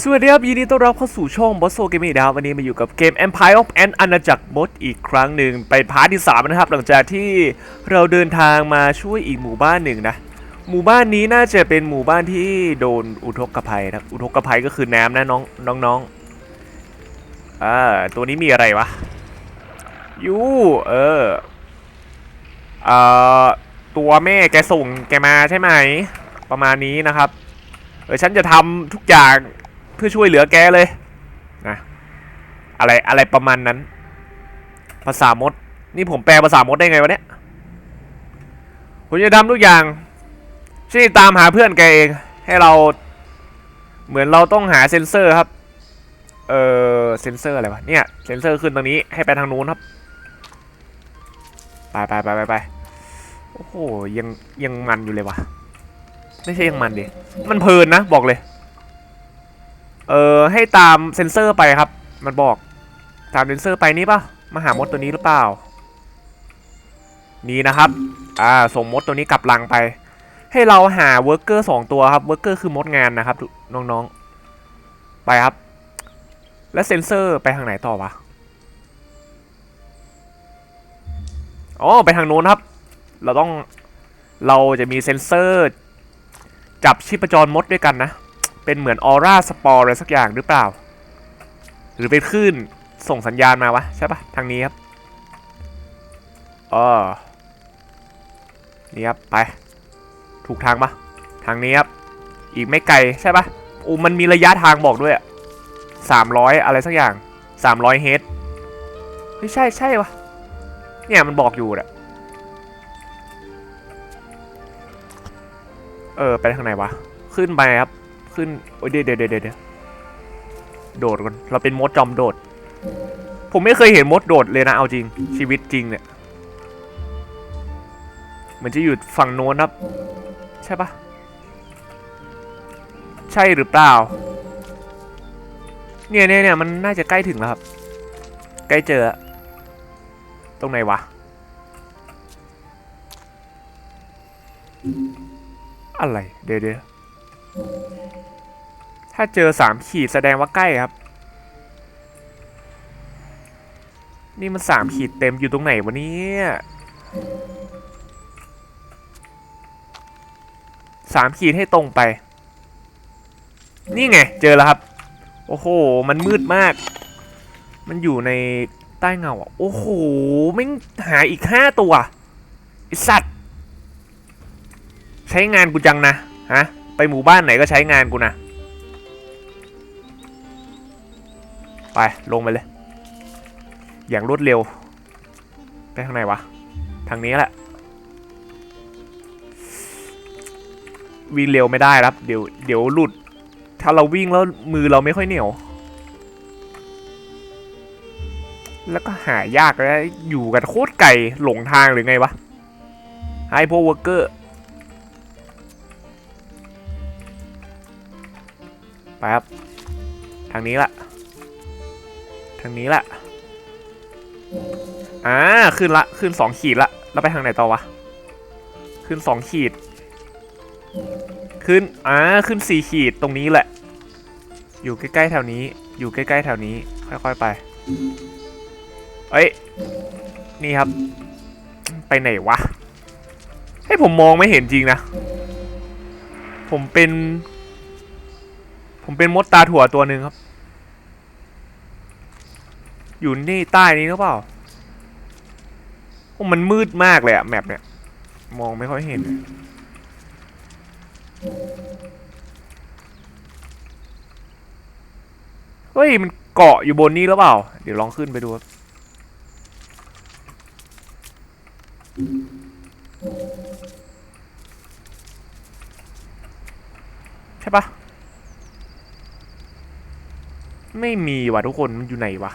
สวัสดีครับยินดีต้อนรับเข้าสู่ช่องบอสโซเกม g ดาววันนี้มาอยู่กับเกม Empire of Ant อาณาจักรมดอีกครั้งหนึ่งไปพาร์ทที่ 3 นะครับ หลังจากที่เราเดินทางมาช่วยอีกหมู่บ้านหนึ่งนะ หมู่บ้านนี้น่าจะเป็นหมู่บ้านที่โดนอุทกภัยนะอุทกภัยก็คือน้ำนะน้องน้องๆอ่าตัวนี้มีอะไรวะยูเออเอ่อตัวแม่แกส่งแกมาใช่ไหม ประมาณนี้นะครับเออฉันจะทำทุกอย่าง พื่อช่วยเหลือแกเลยนะอะไรอะไรประมาณนั้น ภาษามด นี่ผมแปลภาษามดได้ไงวะเนี่ยผมจะทำทุกอย่างฉันตามหาเพื่อนแกเอง ให้เรา เหมือนเราต้องหาเซ็นเซอร์ครับ เออเซ็นเซอร์อะไรวะเนี่ยเซ็นเซอร์ขึ้นตรงนี้ให้ไปทางนู้นครับไปไปไปไปไปโอ้โหยังยังมันอยู่เลยวะไม่ใช่ยังมันดิมันเพลินนะบอกเลย เออให้ตามเซนเซอร์ไปครับ มันบอกตามเซนเซอร์ไปนี่ปะมาหามดตัวนี้หรือเปล่า นี่นะครับ อ่าส่งมดตัวนี้กลับลังไป ให้เราหาเวิร์กเกอร์สองตัวครับเวิร์กเกอร์คือมดงานนะครับน้องๆ ไปครับ แล้วเซนเซอร์ไปทางไหนต่อวะอ๋อไปทางโน้นครับ เราต้องเราจะมีเซนเซอร์ จับชีพจรมดด้วยกันนะ เป็นเหมือนออร่าสปอร์อะไรสักอย่างหรือเปล่า หรือเป็นคลื่นส่งสัญญาณมาวะ ใช่ปะทางนี้ครับอ๋อนี่ครับ ไป ถูกทางปะทางนี้ครับ อีกไม่ไกลใช่ปะโอ้มันมีระยะทางบอกด้วยสามร้อยอะไรสักอย่างสามร้อยเฮดไม่ใช่ใช่ปะเนี่ยมันบอกอยู่แหละเออ ไปทางไหนวะ ขึ้นไปครับ ขึ้นโอ้ยเดี๋ยวเดี๋ยวเดี๋ยวเดะโดดก่อนเราเป็นมดจอมโดด ผมไม่เคยเห็นมดโดดเลยนะเอาจริง ชีวิตจริงเนี่ยเหมือนจะอยู่ฝั่งโน้นครับใช่ปะใช่หรือเปล่า เนี่ยเนี่ยเนี่ยมันน่าจะใกล้ถึงแล้วครับ ใกล้เจอ ตรงไหนวะ อะไร เดี๋ยวเดี๋ยว ถ้าเจอสามขีดแสดงว่าใกล้ครับ นี่มันสามขีดเต็มอยู่ตรงไหนวะเนี่ยสามขีดให้ตรงไป นี่ไง เจอแล้วครับ โอ้โห มันมืดมาก มันอยู่ในใต้เงาอะ โอ้โหไม่งหาอีกห้าตัวไอสัตว์ ใช้งานกูจังนะ ฮะ หมู่บ้านไหนก็ใช้งานกูนะ ไป ลงไปเลย อย่างรวดเร็ว ไปทางไหนวะ ทางนี้แหละ วิ่งเร็วไม่ได้ครับ เดี๋ยว เดี๋ยวหลุด ถ้าเราวิ่งแล้วมือเราไม่ค่อยเหนียว แล้วก็หายากแล้วอยู่กันโคตรไก่หลงทางหรือไงวะ ให้พวกวอร์เกอร์ ไปครับ ทางนี้ละทางนี้ละอ่าขึ้นละขึ้นสองขีดละแล้วไปทางไหนต่อวะ ขึ้นสองขีด ขึ้นอ่าขึ้นสี่ขีดตรงนี้แหละ อยู่ใกล้ๆแถวนี้ อยู่ใกล้ๆแถวนี้ ค่อยๆไปเอ้ยนี่ครับ ไปไหนวะ ให้ผมมองไม่เห็นจริงนะ ผมเป็น ผมเป็นมดตาถั่วตัวหนึ่งครับ อยู่นี่ใต้นี้หรือเปล่าโอ้มันมืดมากเลยอะแมปเนี่ย มองไม่ค่อยเห็น เฮ้ย มันเกาะอยู่บนนี้หรือเปล่า เดี๋ยวลองขึ้นไปดูครับใช่ปะ ไม่มีว่ะทุกคนมันอยู่ไหนวะ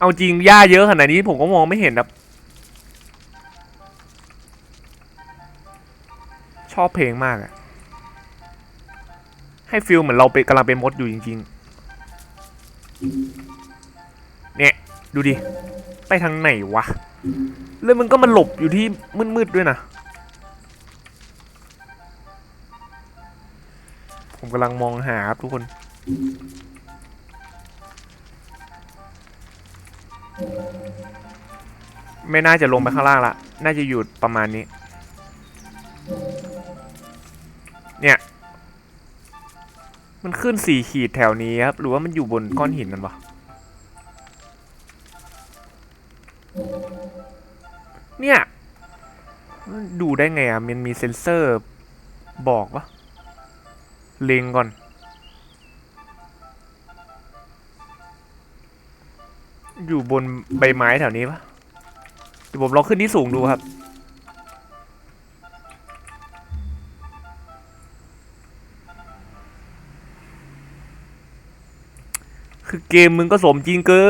เอาจริงหญ้าเยอะขนาดนี้ผมก็มองไม่เห็นครับ ชอบเพลงมากอะให้ฟิลเหมือนเราเป็นกำลังเป็นมดอยู่จริง ๆ เนี่ย ดูดิ ไปทางไหนวะ แล้วมันก็มาหลบอยู่ที่มืดๆด้วยนะ ผมกำลังมองหาครับทุกคน ไม่น่าจะลงไปข้างล่างละ น่าจะอยู่ประมาณนี้ เนี่ย มันขึ้นสี่ขีดแถวนี้ครับ หรือว่ามันอยู่บนก้อนหินนั่นวะเนี่ย ดูได้ไงอะ มันมีเซ็นเซอร์บอกปะ ล็งก่อน อยู่บนใบไม้แถวนี้ปะเดี๋ยวผมลองขึ้นที่สูงดูครับ คือเกมมึงก็สมจริงเกิ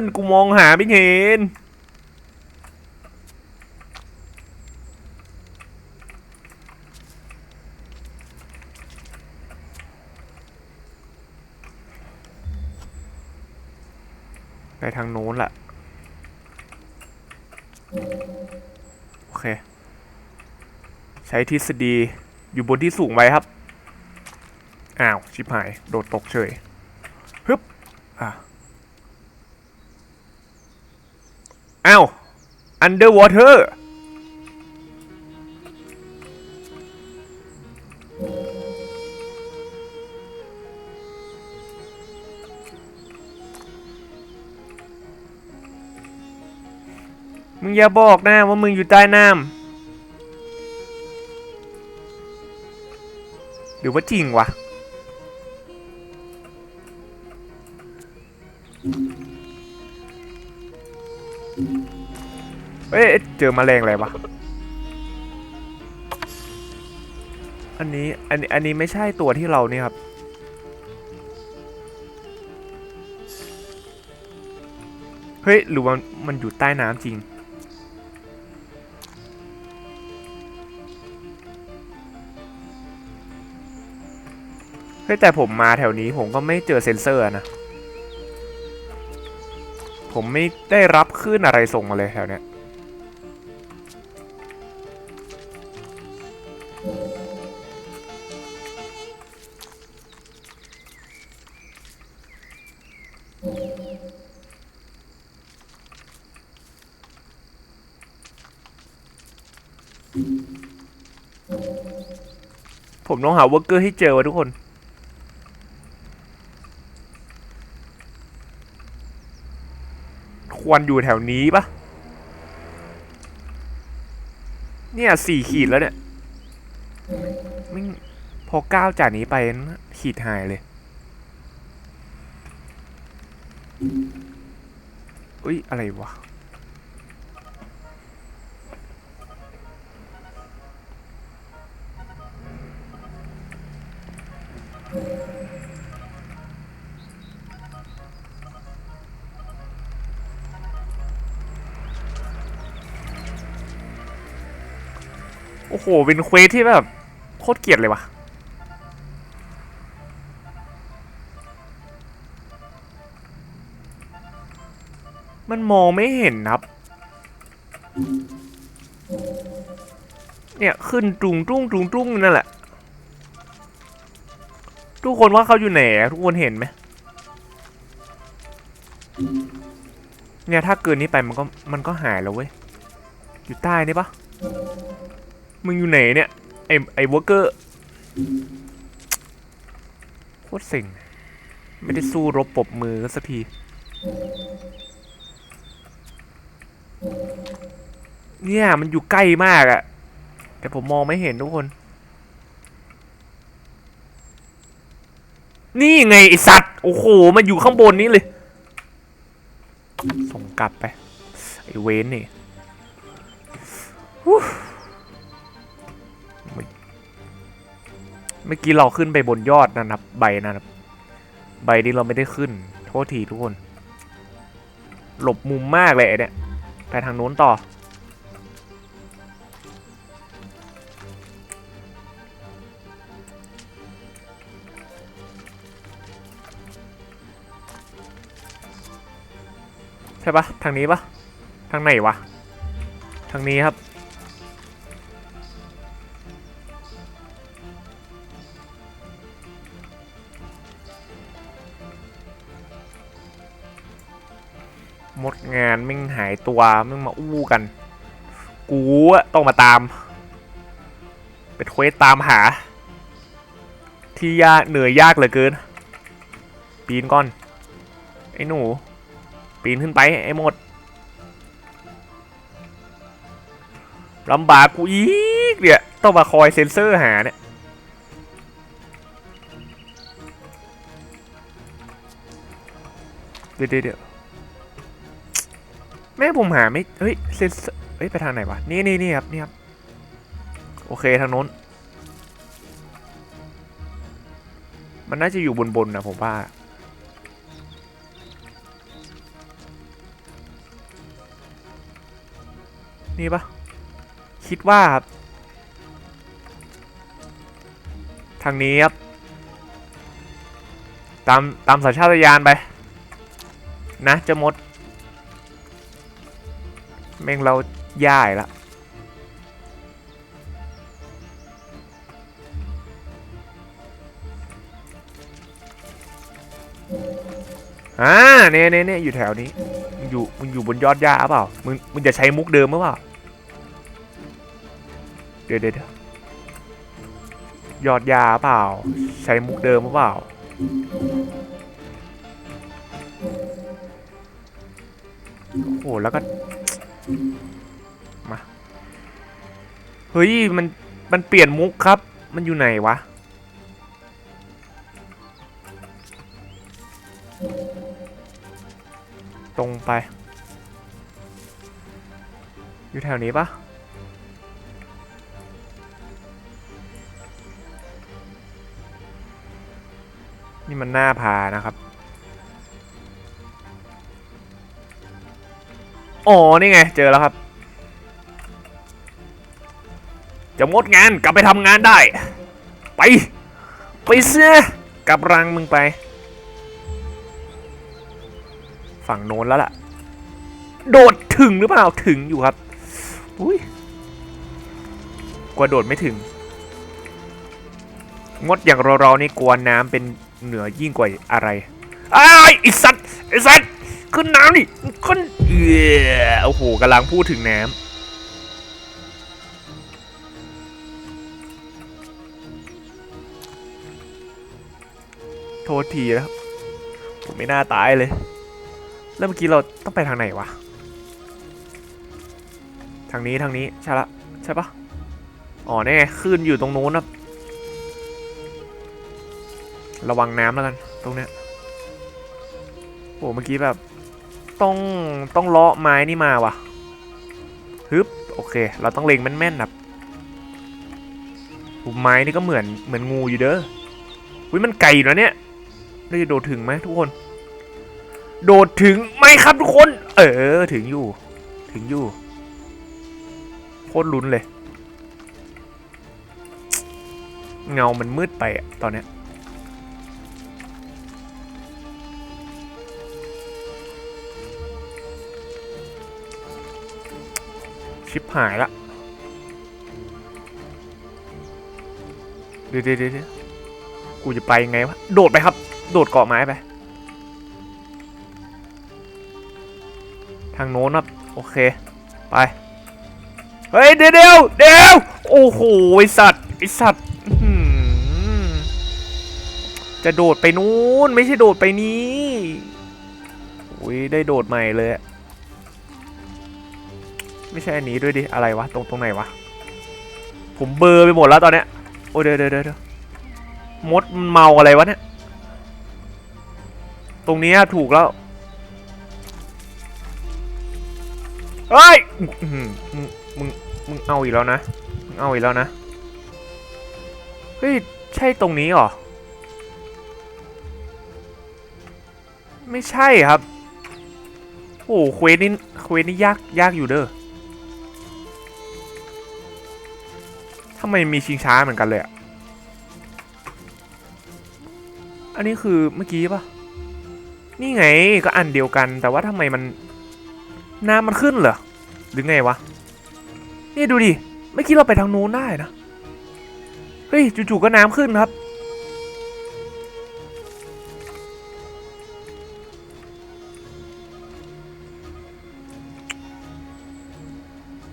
น กูมองหาไม่เห็น ทางโน้นแหละโอเค ใช้ทฤษฎีอยู่บนที่สูงไว้ครับ อ้าว ชิบหาย โดดตกเฉยฮึบอะอ้าว underwater มึงอย่าบอกนะว่ามึงอยู่ใต้น้ำหรือว่าจริงวะ เอ้ยเจอมแมลงอะไรวะ อันนี้อันนี้อันนี้ไม่ใช่ตัวที่เรานี่ครับเฮ้ยหรือว่ามันอยู่ใต้น้ำจริง เฮ้ยแต่ผมมาแถวนี้ผมก็ไม่เจอเซ็นเซอร์นะ ผมไม่ได้รับคลื่นอะไรส่งมาเลยแถวเนี้ยผมต้องหาเวอร์เกอร์ให้เจอวะทุกคน ควรอยู่แถวนี้ปะเนี่ยสี่ขีดแล้วเนี่ยไม่พอก้าวจากนี้ไปขีดหายเลยอุ้ยอะไรวะ หเป็นเควสที่แบบโคตรเกลียดเลยวะมันมองไม่เห็นครับ เนี่ยขึ้นจุงจุ้งจุงจุ้งนั่นแหละ ทุกคนว่าเขาอยู่ไหนทุกคนเห็นไหมเนี่ยถ้าเกินนี้ไปมันก็มันก็หายแล้วเว้ย อยู่ใต้นี่ปะ มึงอยู่ไหนเนี่ย ไอไอวอร์เกอร์โคตรเซ็งไม่ได้สู้รบปบมือสักทีเนี่ยมันอยู่ใกล้มากอะแต่ผมมองไม่เห็นทุกคน นี่ไงไอสัตว์ โอ้โห มันอยู่ข้างบนนี้เลย ส่งกลับไป ไอเวนนี่ เมื่อกี้เราขึ้นไปบนยอดนะครับ ใบนะครับ ใบนี้เราไม่ได้ขึ้น โทษทีทุกคน หลบมุมมากเลยเนี่ย ไปทางโน้นต่อ ใช่ปะทางนี้ปะทางไหนวะ ทางนี้ครับ มดงานไม่งหายตัวไม่งมาอู้กัน กูอะต้องมาตาม เป็นเควสตามหา ที่ยากเหนื่อยยากเหลือเกิน ปีนก่อน ไอ้หนู ปีนขึ้นไปไอ้หมดลำบากกูอีกเนี่ยต้องมาคอยเซ็นเซอร์หาเนี่ยเดี๋ยวเดี๋ยว แม่ผมหาไม่ เฮ้ยเซนเฮ้ย ไปทางไหนวะ นี่นี่นี่ครับนี่ครับ โอเคทางโน้น มันน่าจะอยู่บนบนนะผมว่า นี่ปะคิดว่าครับ ทางนี้ครับ ตาม ตามสัญชาตญาณไป นะเจะมด แม่งเราย่ายละอ่าเนี่ยเนี่ยเนี่ยอยู่แถวนี้มึงอยู่มึงอยู่บนยอดหญ้าเปล่ามึงมึงจะใช้มุกเดิมหรือเปล่าเดี๋ยวเดี๋ยวเดี๋ยอดหญ้าเปล่า ใช้มุกเดิมหรือเปล่า โอ้โหแล้วก็ มา เฮ้ย มัน มันเปลี่ยนมุกครับ มันอยู่ไหนวะ ตรงไป อยู่แถวนี้ปะนี่มันหน้าพานะครับ อ๋อนี่ไง เจอแล้วครับ จะงดงานกลับไปทำงานได้ ไป ไปเสียกลับรังมึงไป ฝั่งโน้นแล้วล่ะ โดดถึงหรือเปล่าถึงอยู่ครับอุ้ยกลัวโดดไม่ถึง งดอย่างเราๆนี่กลัวน้ำเป็นเหนือยิ่งกว่าอะไรไอ้ายไอสัตว์ไอสัตว์ ขึ้นน้ำนี่ขึ้นเออโอ้โหกำลังพูดถึงน้ำโทษทีนะครับผมไม่น่าตายเลย แล้วเมื่อกี้เราต้องไปทางไหนวะ ทางนี้ทางนี้ใช่ละใช่ปะอ๋อแน่ขึ้นอยู่ตรงนู้นนะระวังน้ำแล้วกัน ตรงเนี้ยโอ้เมื่อกี้แบบ ต้องต้องเลาะไม้นี่มาว่ะฮึบโอเค เราต้องเล็งแม่นๆแบบไม้นี่ก็เหมือนเหมือนงูอยู่เด้ออุ้ยมันไกลอยู่นะเนี่ยเราจะโดดถึงไหมทุกคน โดดถึงไหมครับทุกคน เออถึงอยู่ ถึงอยู่โคตรลุ้นเลย เงามันมืดไปอะตอนเนี้ย ชิบหายละเดี๋ยวเดี๋ยวเดี๋ยวกูจะไปยังไงวะ โดดไปครับ โดดเกาะไม้ไป ทางโน้นครับ โอเค ไป เฮ้ย เดี๋ยวเดี๋ยวเดี๋ยวโอ้โห ไอสัตว์ ไอสัตว์ จะโดดไปนู้น ไม่ใช่โดดไปนี้อุ้ยได้โดดใหม่เลยอะ ไม่ใช่อันนี้ด้วยดิ อะไรวะ ตรงตรงไหนวะ ผมเบอร์ไปหมดแล้วตอนเนี้ย โอ้ยเดี๋ยวเดี๋ยวเดี๋ยวมดมันเมาอะไรวะเนี่ย ตรงนี้ถูกแล้วเฮ้ยมึง มึง มึงเอาอีกแล้วนะ มึงเอาอีกแล้วนะ เฮ้ย ใช่ตรงนี้เหรอ ไม่ใช่ครับ โอ้โหเควสนี่เควสนี่ยาก ยากอยู่เด้อำไมมีชิงช้าเหมือนกันเลยอะอันนี้คือเมื่อกี้ปะนี่ไงก็อันเดียวกัน แต่ว่าทำไมมันน้ำมันขึ้นเหรอ หรือไงวะ นี่ดูดิ เมื่อกี้เราไปทางนู้นได้นะ เฮ้ยจู่ๆก็น้ำขึ้นครับ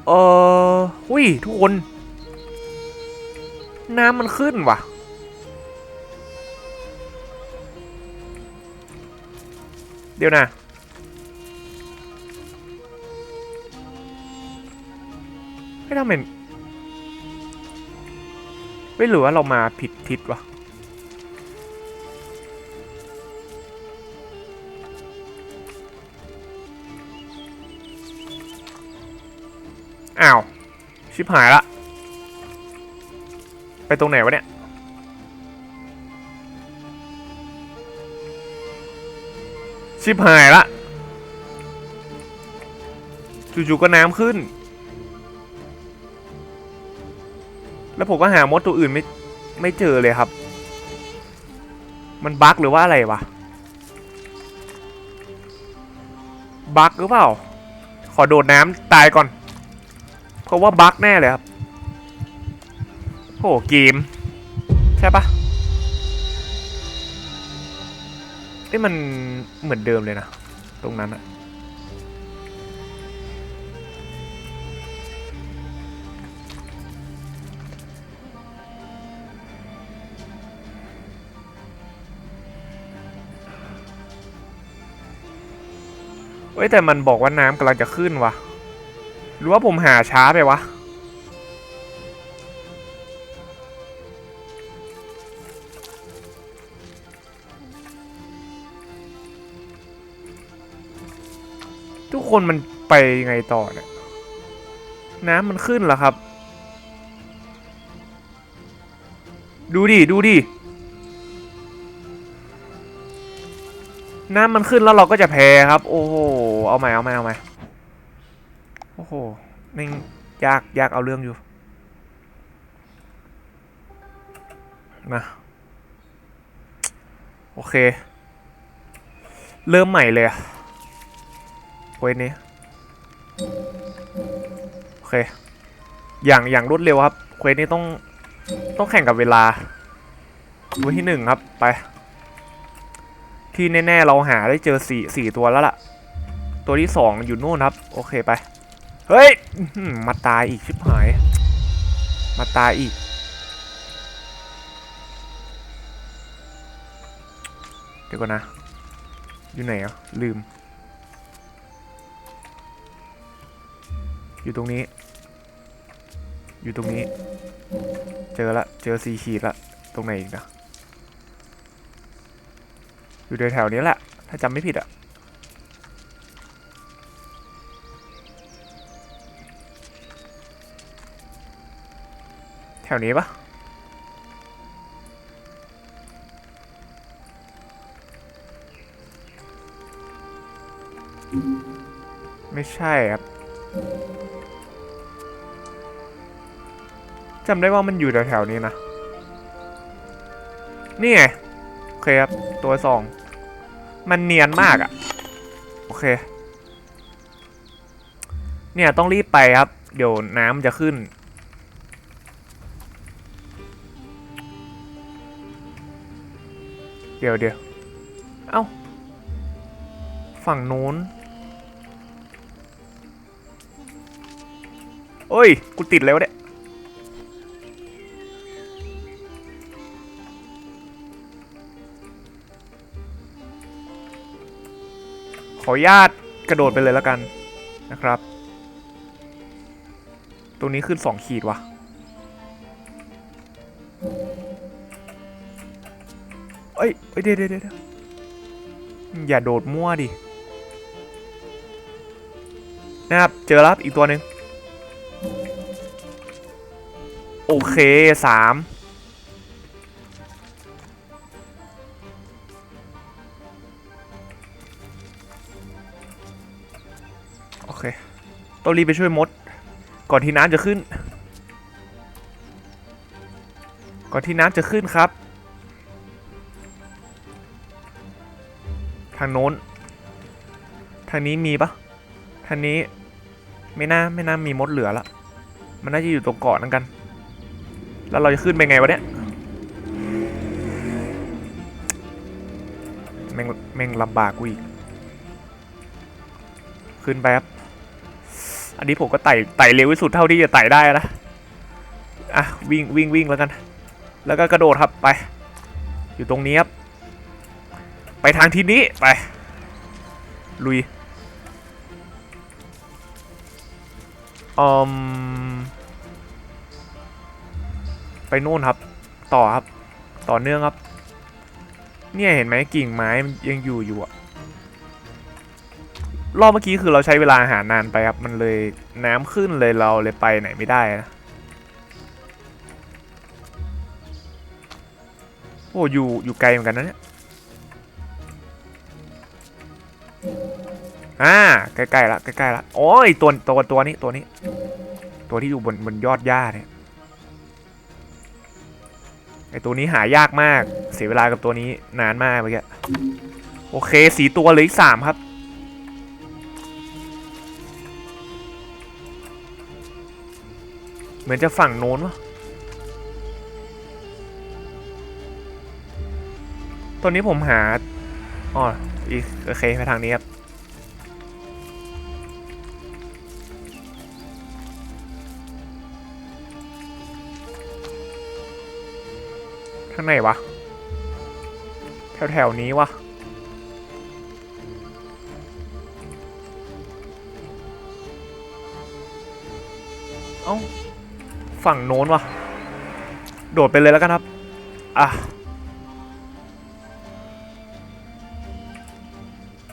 เเออหุยทุกคน น้ำมันขึ้นว่ะ เดี๋ยวนะไม่ทำเป็นไม่หรือว่าเรามาผิดทิศวะอ้าว ชิบหายละ ไปตรงไหนวะเนี่ย ชิบหายละจู่ๆก็น้ำขึ้น แล้วผมก็หามดตัวอื่นไม่ไม่เจอเลยครับ มันบั๊กหรือว่าอะไรวะ บั๊กหรือเปล่า ขอโดดน้ำตายก่อน เพราะว่าบั๊กแน่เลยครับ โหเกม ใช่ปะเอ้มันเหมือนเดิมเลยนะ ตรงนั้นอะเอ้ยแต่มันบอกว่าน้ำกำลังจะขึ้นวะหรือว่าผมหาช้าไปวะ คนมันไปยังไงต่อเนี่ย น้ำมันขึ้นแล้วครับ ดูดิ ดูดิ น้ำมันขึ้นแล้วเราก็จะแพ้ครับ โอ้โห เอาใหม่ เอาใหม่ เอาใหม่ โอ้โหแม่ยากยากเอาเรื่องอยู่ มา โอเค เริ่มใหม่เลยอะ เว้ยนี้ โอเค อย่างอย่างรวดเร็วครับ เควสนี้ต้องต้องแข่งกับเวลาตัวที่หนึ่งครับ ไป ที่แน่ๆเราหาได้เจอสี่สี่ตัวแล้วล่ะ ตัวที่สองอยู่นู่นครับ โอเคไป เฮ้ย มาตายอีกชิบหาย มาตายอีก เดี๋ยวก่อนนะ อยู่ไหนอะ ลืม อยู่ตรงนี้ อยู่ตรงนี้ เจอละ เจอสีขีดละ ตรงไหนอีกนะ อยู่แถวๆนี้แหละ ถ้าจำไม่ผิดอะแถวนี้ปะไม่ใช่ครับ จำได้ว่ามันอยู่แถวๆนี้นะ นี่ไง โอเคครับ ตัวสอง มันเนียนมากอะ่ะ โอเค เนี่ยต้องรีบไปครับ เดี๋ยวน้ำจะขึ้น เดี๋ยวเดี๋ยว เอ้า ฝั่งนู้นโอ้ย กูติดแล้วเนี่ย ขออนุญาตกระโดดไปเลยแล้วกันนะครับ ตรงนี้ขึ้นสองขีดวะเอ้ยเอ้ยเดี๋ยวเดี๋ยวเดี๋ยวอย่าโดดมั่วดิ นะครับ เจอแล้วครับอีกตัวหนึ่งโอเคสาม ต้องรีบไปช่วยมด ก่อนที่น้ำจะขึ้น ก่อนที่น้ำจะขึ้นครับ ทางโน้น ทางนี้มีปะทางนี้ไม่น่าไม่น่ามีมดเหลือละ มันน่าจะอยู่ตรงเกาะนั่นกัน แล้วเราจะขึ้นไปไงวะเนี่ยแม่งแม่งลำบากกูอีก ขึ้นไปครับ อันนี้ผมก็ไต่ไต่เร็วที่สุดเท่าที่จะไต่ได้นะอะวิ่งวิ่งวิ่งแล้วกัน แล้วก็กระโดดครับไป อยู่ตรงนี้ครับไปทางทิศนี้ไปลุยอืมไปนู่นครับ ต่อครับ ต่อเนื่องครับ เนี่ยเห็นไหมกิ่งไม้ยังอยู่อยู่อะ รอบเมื่อกี้คือเราใช้เวลาหานานไปครับ มันเลยน้ำขึ้นเลยเราเลยไปไหนไม่ได้นะโอ้อยู่อยู่ไกลเหมือนกันนะเนี่ยอ่าใกล้ๆละใกล้ๆละโอ้ยตัวตัวตัวนี้ตัวนี้ ตัวที่อยู่บนบนยอดหญ้าเนี่ยไอตัวนี้หายากมาก เสียเวลากับตัวนี้นานมากเมื่อกี้โอเคสีตัวเหลยสามครับ เหมือนจะฝั่งโน้นวะตัวนี้ผมหา อ๋อ อีก โอเค ไปทางนี้ครับข้างในวะ แถวแถวๆนี้วะเอ้า ฝั่งโน้นวะโดดไปเลยแล้วกันครับอะ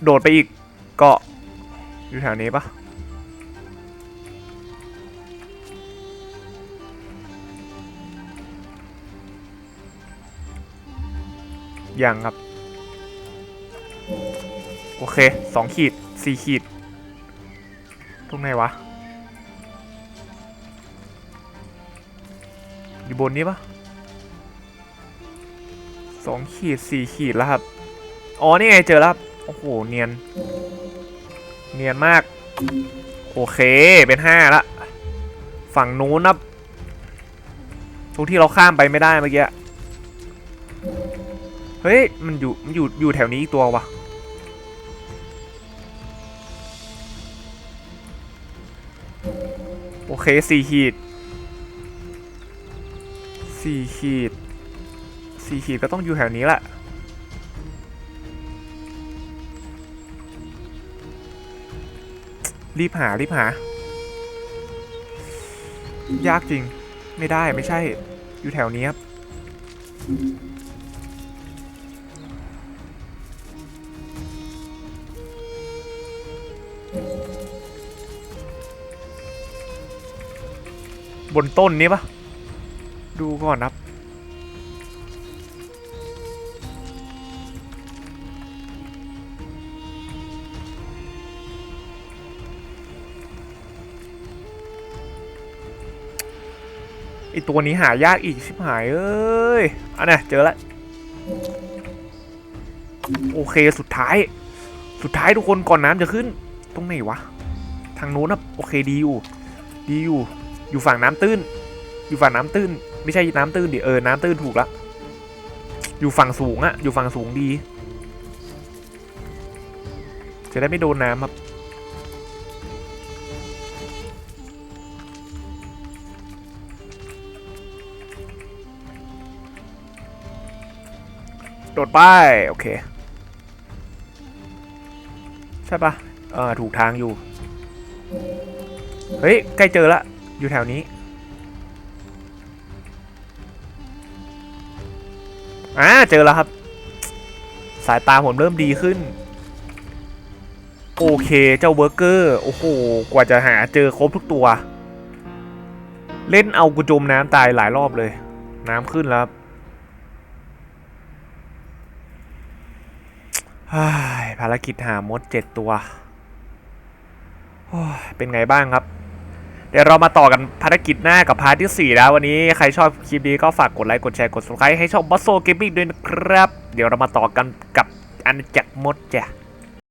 โดดไปอีกเกาะอยู่แถวนี้ปะยังครับ โอเคสองขีดสี่ขีด ตรงไหนวะ บนนี้ปะสองขีดสี่ขีดแล้วครับ อ๋อ นี่ไงเจอแล้วโอ้โห เนียน เนียนมาก โอเค เป็นห้าละ ฝั่งนู้นนะทุกที่เราข้ามไปไม่ได้เมื่อกี้ เฮ้ย มันอยู่ มันอยู่ อยู่แถวนี้อีกตัววะโอเคสี่ขีด สี่ขีดสี่ขีดก็ต้องอยู่แถวนี้แหละรีบหา รีบหา ยากจริง ไม่ได้ไม่ใช่ อยู่แถวนี้ครับ บนต้นนี้ปะ ดูก่อนครับไอตัวนี้หายากอีกชิบหายเอ้ยอันน่ะเจอล้วโอเคสุดท้าย สุดท้ายทุกคนก่อนน้ำจะขึ้น ตรงไหนวะ ทางโน้นนะโอเคดีอยู่ ดีอยู่ อยู่ฝั่งน้ำตื้น อยู่ฝั่งน้ำตื้น ไม่ใช่น้ำตื้นดิเออน้ำตื้นถูกละอยู่ฝั่งสูงอะอยู่ฝั่งสูงดี จะได้ไม่โดนน้ำครับโดดป้ายโอเค ใช่ปะเออถูกทางอยู่ เฮ้ย ใกล้เจอละ อยู่แถวนี้ อ่าเจอแล้วครับ สายตาผมเริ่มดีขึ้น โอเคเจ้าเบอร์เกอร์โอ้โหกว่าจะหาเจอครบทุกตัว เล่นเอากูจมน้ำตายหลายรอบเลย น้ำขึ้นแล้วเฮ้ยภารกิจหามดเจ็ดตัวเป็นไงบ้างครับ เดี๋ยวเรามาต่อกันภารกิจหน้ากับพาร์ทที่ 4 แล้ววันนี้ใครชอบคลิปนี้ก็ฝากกดไลค์กดแชร์กด subscribe ให้ช่อง b o s s o Gaming ด้วยนะครับ เดี๋ยวเรามาต่อกันกับอันจักรมดจ้ะ